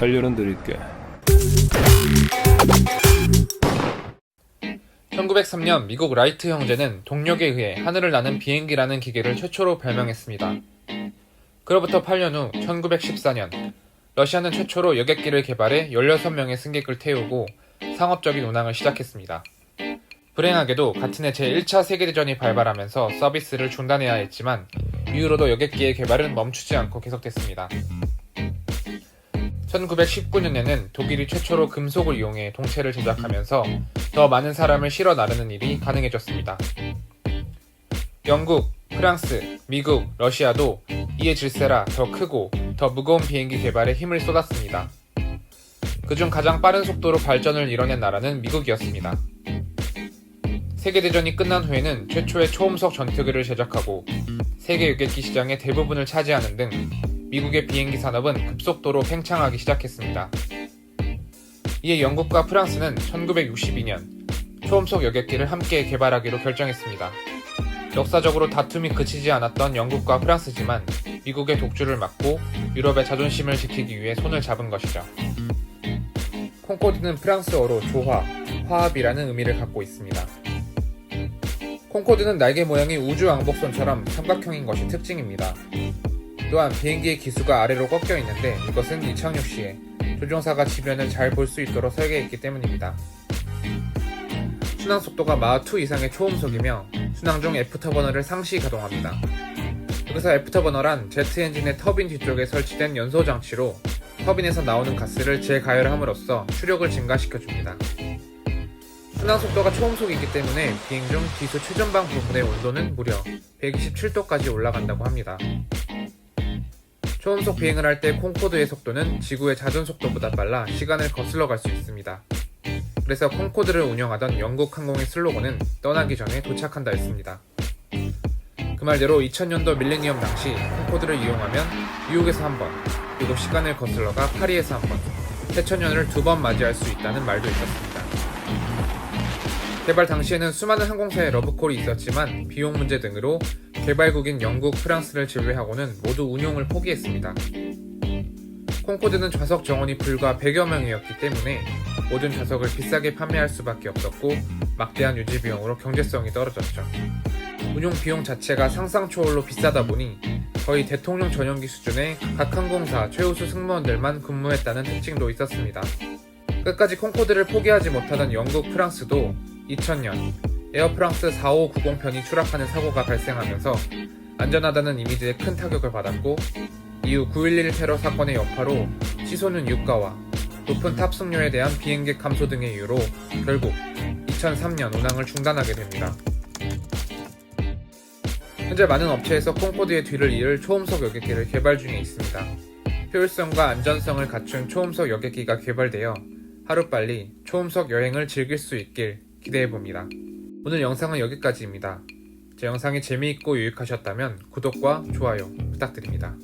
살려는 드릴게. 1903년 미국 라이트 형제는 동력에 의해 하늘을 나는 비행기라는 기계를 최초로 발명했습니다. 그로부터 8년 후 1914년 러시아는 최초로 여객기를 개발해 16명의 승객을 태우고 상업적인 운항을 시작했습니다. 불행하게도 같은 해 제1차 세계대전이 발발하면서 서비스를 중단해야 했지만 이후로도 여객기의 개발은 멈추지 않고 계속됐습니다. 1919년에는 독일이 최초로 금속을 이용해 동체를 제작하면서 더 많은 사람을 실어 나르는 일이 가능해졌습니다. 영국, 프랑스, 미국, 러시아도 이에 질세라 더 크고 더 무거운 비행기 개발에 힘을 쏟았습니다. 그중 가장 빠른 속도로 발전을 이뤄낸 나라는 미국이었습니다. 세계대전이 끝난 후에는 최초의 초음속 전투기를 제작하고 세계 유객기 시장의 대부분을 차지하는 등 미국의 비행기 산업은 급속도로 팽창하기 시작했습니다. 이에 영국과 프랑스는 1962년 초음속 여객기를 함께 개발하기로 결정했습니다. 역사적으로 다툼이 그치지 않았던 영국과 프랑스지만 미국의 독주를 막고 유럽의 자존심을 지키기 위해 손을 잡은 것이죠. 콩코드는 프랑스어로 조화, 화합이라는 의미를 갖고 있습니다. 콩코드는 날개 모양이 우주 왕복선처럼 삼각형인 것이 특징입니다. 또한 비행기의 기수가 아래로 꺾여 있는데 이것은 이착륙 시에 조종사가 지면을 잘 볼 수 있도록 설계했기 때문입니다. 순항 속도가 마하2 이상의 초음속이며 순항 중 애프터버너를 상시 가동합니다. 여기서 애프터버너란 제트 엔진의 터빈 뒤쪽에 설치된 연소 장치로 터빈에서 나오는 가스를 재가열함으로써 추력을 증가시켜줍니다. 순항 속도가 초음속이기 때문에 비행 중 기수 최전방 부분의 온도는 무려 127도까지 올라간다고 합니다. 초음속 비행을 할 때 콩코드의 속도는 지구의 자전 속도보다 빨라 시간을 거슬러 갈 수 있습니다. 그래서 콩코드를 운영하던 영국 항공의 슬로건은 떠나기 전에 도착한다였습니다. 그 말대로 2000년도 밀레니엄 당시 콩코드를 이용하면 뉴욕에서 한 번, 그리고 시간을 거슬러가 파리에서 한 번, 새천년을 두 번 맞이할 수 있다는 말도 있었습니다. 개발 당시에는 수많은 항공사의 러브콜이 있었지만 비용 문제 등으로 개발국인 영국, 프랑스를 제외하고는 모두 운용을 포기했습니다. 콩코드는 좌석 정원이 불과 100여 명이었기 때문에 모든 좌석을 비싸게 판매할 수밖에 없었고 막대한 유지 비용으로 경제성이 떨어졌죠. 운용 비용 자체가 상상 초월로 비싸다 보니 거의 대통령 전용기 수준의 각 항공사 최우수 승무원들만 근무했다는 특징도 있었습니다. 끝까지 콩코드를 포기하지 못하던 영국, 프랑스도 2000년 에어프랑스 4590편이 추락하는 사고가 발생하면서 안전하다는 이미지에 큰 타격을 받았고 이후 9.11 테러 사건의 여파로 치솟는 유가와 높은 탑승료에 대한 비행객 감소 등의 이유로 결국 2003년 운항을 중단하게 됩니다. 현재 많은 업체에서 콩코드의 뒤를 이을 초음속 여객기를 개발 중에 있습니다. 효율성과 안전성을 갖춘 초음속 여객기가 개발되어 하루빨리 초음속 여행을 즐길 수 있길 기대해봅니다. 오늘 영상은 여기까지입니다. 제 영상이 재미있고 유익하셨다면 구독과 좋아요 부탁드립니다.